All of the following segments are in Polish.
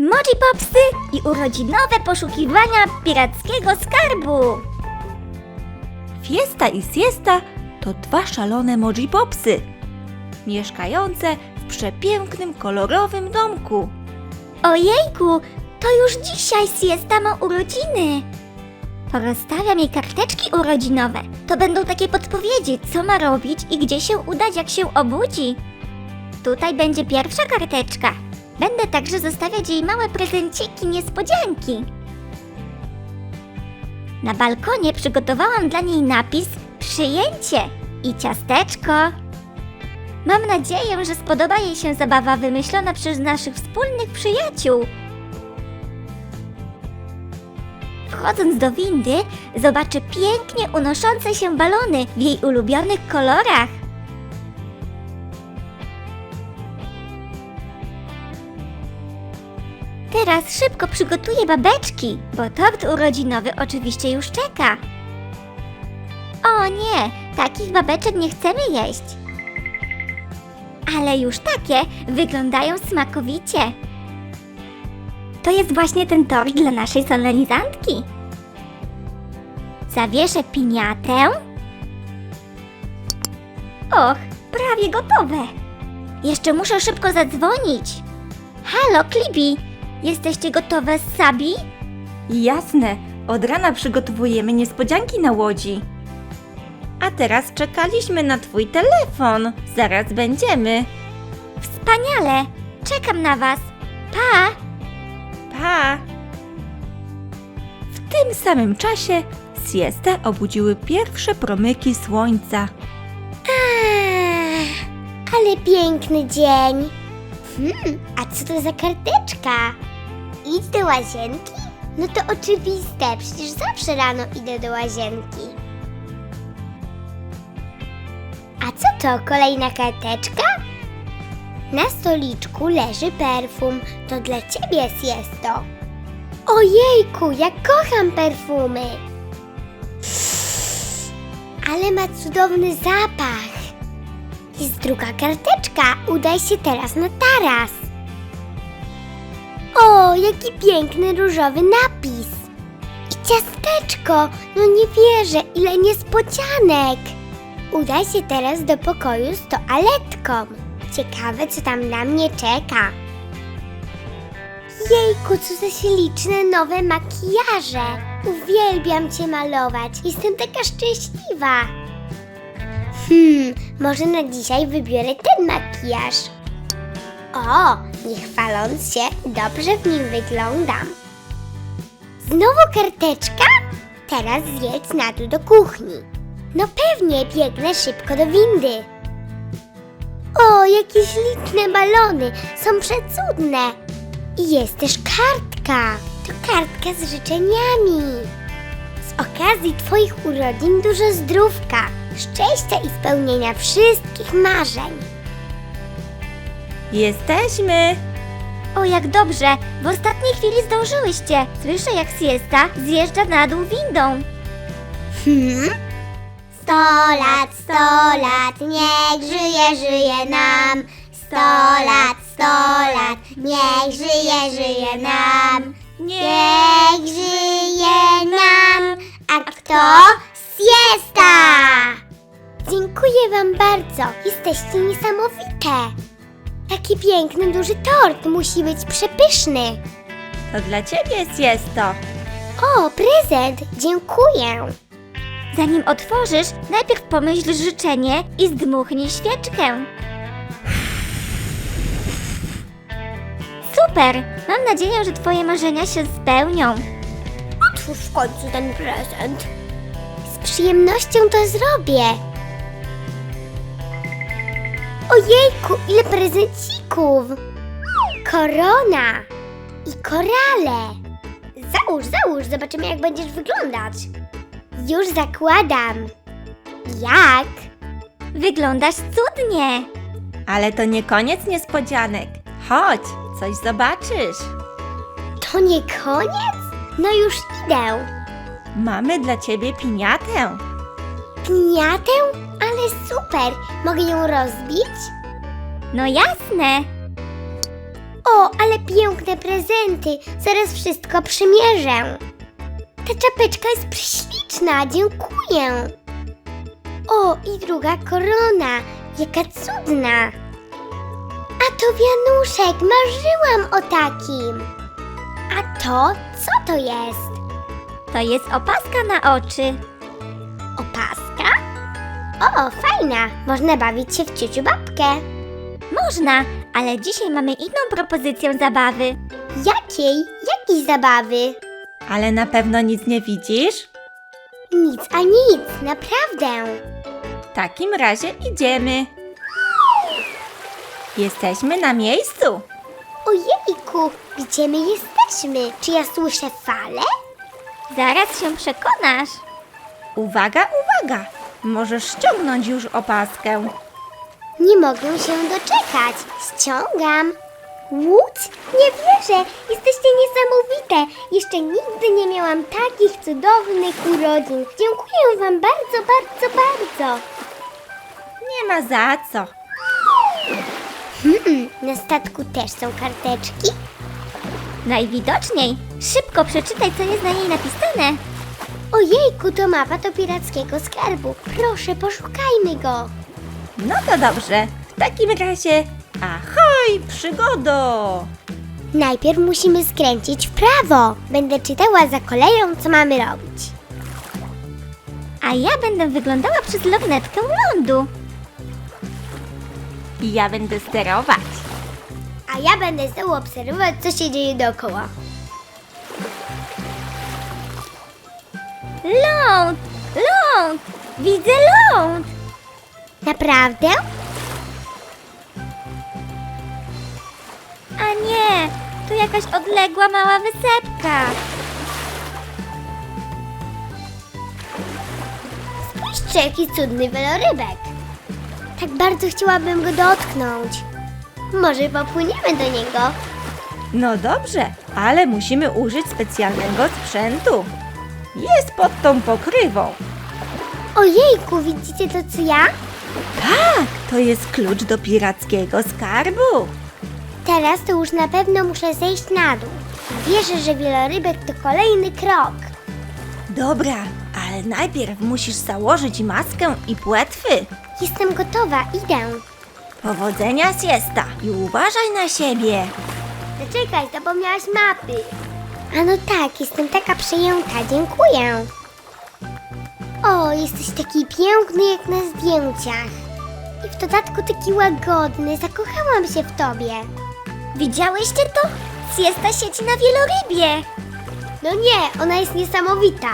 Moji Popsy i urodzinowe poszukiwania pirackiego skarbu. Fiesta i siesta to dwa szalone Moji Popsy, mieszkające w przepięknym, kolorowym domku. Ojejku, to już dzisiaj siesta ma urodziny. Porozstawiam jej karteczki urodzinowe. To będą takie podpowiedzi, co ma robić i gdzie się udać, jak się obudzi. Tutaj będzie pierwsza karteczka. Będę także zostawiać jej małe prezenciki, niespodzianki. Na balkonie przygotowałam dla niej napis Przyjęcie i ciasteczko. Mam nadzieję, że spodoba jej się zabawa wymyślona przez naszych wspólnych przyjaciół. Wchodząc do windy, zobaczy pięknie unoszące się balony w jej ulubionych kolorach. Teraz szybko przygotuję babeczki, bo tort urodzinowy oczywiście już czeka. O nie, takich babeczek nie chcemy jeść. Ale już takie wyglądają smakowicie. To jest właśnie ten tort dla naszej solenizantki. Zawieszę piniatę. Och, prawie gotowe. Jeszcze muszę szybko zadzwonić. Halo, Klibi, jesteście gotowe Sabi? Jasne, od rana przygotowujemy niespodzianki na łodzi. A teraz czekaliśmy na twój telefon. Zaraz będziemy. Wspaniale, czekam na was. Pa! Pa! W tym samym czasie siestę obudziły pierwsze promyki słońca. Ale piękny dzień. Hmm, a co to za karteczka? Idź do łazienki? No to oczywiste, przecież zawsze rano idę do łazienki. A co to, kolejna karteczka? Na stoliczku leży perfum. To dla ciebie jest to. Ojejku, jak kocham perfumy! Ale ma cudowny zapach. Jest druga karteczka. Udaj się teraz na taras. O, jaki piękny różowy napis. I ciasteczko. No nie wierzę, ile niespodzianek. Udaj się teraz do pokoju z toaletką. Ciekawe, co tam na mnie czeka. Jejku, co za śliczne nowe makijaże. Uwielbiam cię malować. Jestem taka szczęśliwa. Hmm, może na dzisiaj wybiorę ten makijaż. O, nie chwaląc się, dobrze w nim wyglądam. Znowu karteczka? Teraz zjedź na dół do kuchni. No pewnie, biegnę szybko do windy. O, jakie śliczne balony, są przecudne. I jest też kartka. To kartka z życzeniami. Z okazji Twoich urodzin dużo zdrówka, szczęścia i spełnienia wszystkich marzeń. Jesteśmy! O, jak dobrze, w ostatniej chwili zdążyłyście. Słyszę, jak siesta zjeżdża na dół windą. Hmm? Sto lat, sto lat, niech żyje, żyje nam. Sto lat, sto lat, niech żyje, żyje nam. Niech żyje nam. A kto? Siesta! Dziękuję Wam bardzo. Jesteście niesamowite. Taki piękny, duży tort musi być przepyszny. To dla ciebie siesto. O, prezent! Dziękuję. Zanim otworzysz, najpierw pomyśl życzenie i zdmuchnij świeczkę. Super! Mam nadzieję, że Twoje marzenia się spełnią. Otwórz w końcu ten prezent. Z przyjemnością to zrobię. Ojejku, ile prezencików! Korona i korale. Załóż, załóż, zobaczymy jak będziesz wyglądać. Już zakładam. Jak? Wyglądasz cudnie! Ale to nie koniec niespodzianek. Chodź, coś zobaczysz. To nie koniec? No już idę. Mamy dla ciebie piniatę. Piniatę? Ale super! Mogę ją rozbić? No jasne! O, ale piękne prezenty! Zaraz wszystko przymierzę. Ta czapeczka jest prześliczna, dziękuję. O, i druga korona, jaka cudna. A to wianuszek, marzyłam o takim. A to, co to jest? To jest opaska na oczy. O, fajna, można bawić się w ciuciu babkę. Można, ale dzisiaj mamy inną propozycję zabawy. Jakiej? Jakiej zabawy? Ale na pewno nic nie widzisz? Nic a nic, naprawdę. W takim razie idziemy. Jesteśmy na miejscu. Ojejku, gdzie my jesteśmy? Czy ja słyszę falę? Zaraz się przekonasz. Uwaga, uwaga! Możesz ściągnąć już opaskę. Nie mogę się doczekać. Ściągam. Łódź? Nie wierzę, jesteście niesamowite. Jeszcze nigdy nie miałam takich cudownych urodzin. Dziękuję wam bardzo, bardzo, bardzo. Nie ma za co. Hmm, na statku też są karteczki. Najwidoczniej. Szybko przeczytaj, co jest na niej napisane. Ojejku, to mapa do pirackiego skarbu. Proszę, poszukajmy go. No to dobrze. W takim razie, ahoj, przygodo! Najpierw musimy skręcić w prawo. Będę czytała za koleją, co mamy robić. A ja będę wyglądała przez lornetkę lądu. I ja będę sterować. A ja będę z tyłu obserwować, co się dzieje dookoła. Ląd! Ląd! Widzę ląd! Naprawdę? A nie, tu jakaś odległa mała wysepka. Spójrzcie, jaki cudny wielorybek. Tak bardzo chciałabym go dotknąć. Może popłyniemy do niego? No dobrze, ale musimy użyć specjalnego sprzętu. Jest pod tą pokrywą. Ojejku, widzicie to co ja? Tak, to jest klucz do pirackiego skarbu. Teraz to już na pewno muszę zejść na dół. Wierzę, że wielorybek to kolejny krok. Dobra, ale najpierw musisz założyć maskę i płetwy. Jestem gotowa, idę. Powodzenia siesta i uważaj na siebie. Zaczekaj, zapomniałaś mapy. A no tak, jestem taka przejęta, dziękuję. O, jesteś taki piękny jak na zdjęciach. I w dodatku taki łagodny, zakochałam się w tobie. Widziałyście to? Siesta siedzi na wielorybie. No nie, ona jest niesamowita.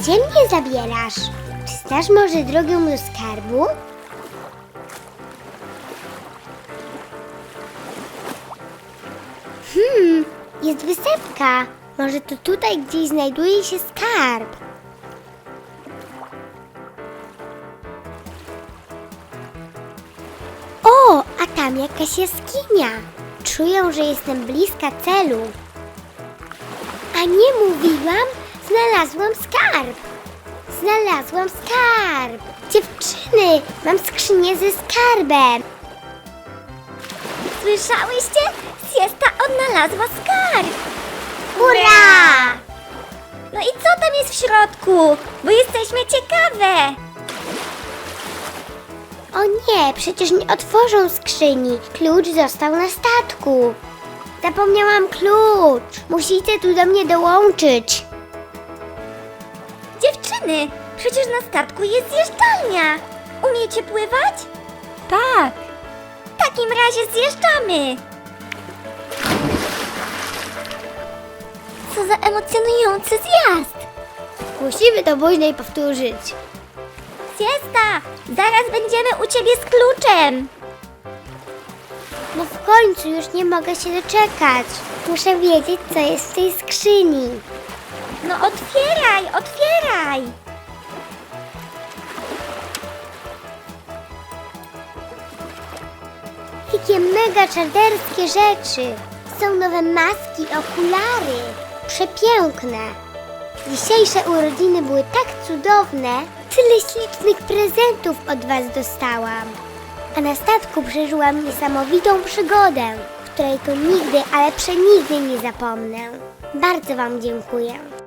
Gdzie mnie zabierasz? Czy znasz może drogę do skarbu? Jest wysepka. Może to tutaj gdzieś znajduje się skarb. O, a tam jakaś jaskinia. Czuję, że jestem bliska celu. A nie mówiłam? Znalazłam skarb. Znalazłam skarb. Dziewczyny, mam skrzynię ze skarbem. Słyszałyście? Siesta odnalazła skarb. Hurra! No i co tam jest w środku? Bo jesteśmy ciekawe. O nie, przecież nie otworzą skrzyni. Klucz został na statku. Zapomniałam klucz. Musicie tu do mnie dołączyć. Dziewczyny, przecież na statku jest zjeżdżalnia. Umiecie pływać? Tak, W takim razie zjeżdżamy. Co za emocjonujący zjazd. Musimy to później powtórzyć. Siesta, zaraz będziemy u ciebie z kluczem. No w końcu już nie mogę się doczekać. Muszę wiedzieć, co jest w tej skrzyni. No otwieraj, otwieraj. Jakie mega czaderskie rzeczy! Są nowe maski, okulary. Przepiękne. Dzisiejsze urodziny były tak cudowne. Tyle ślicznych prezentów od Was dostałam. A na statku przeżyłam niesamowitą przygodę, której to nigdy, ale przenigdy nie zapomnę. Bardzo Wam dziękuję.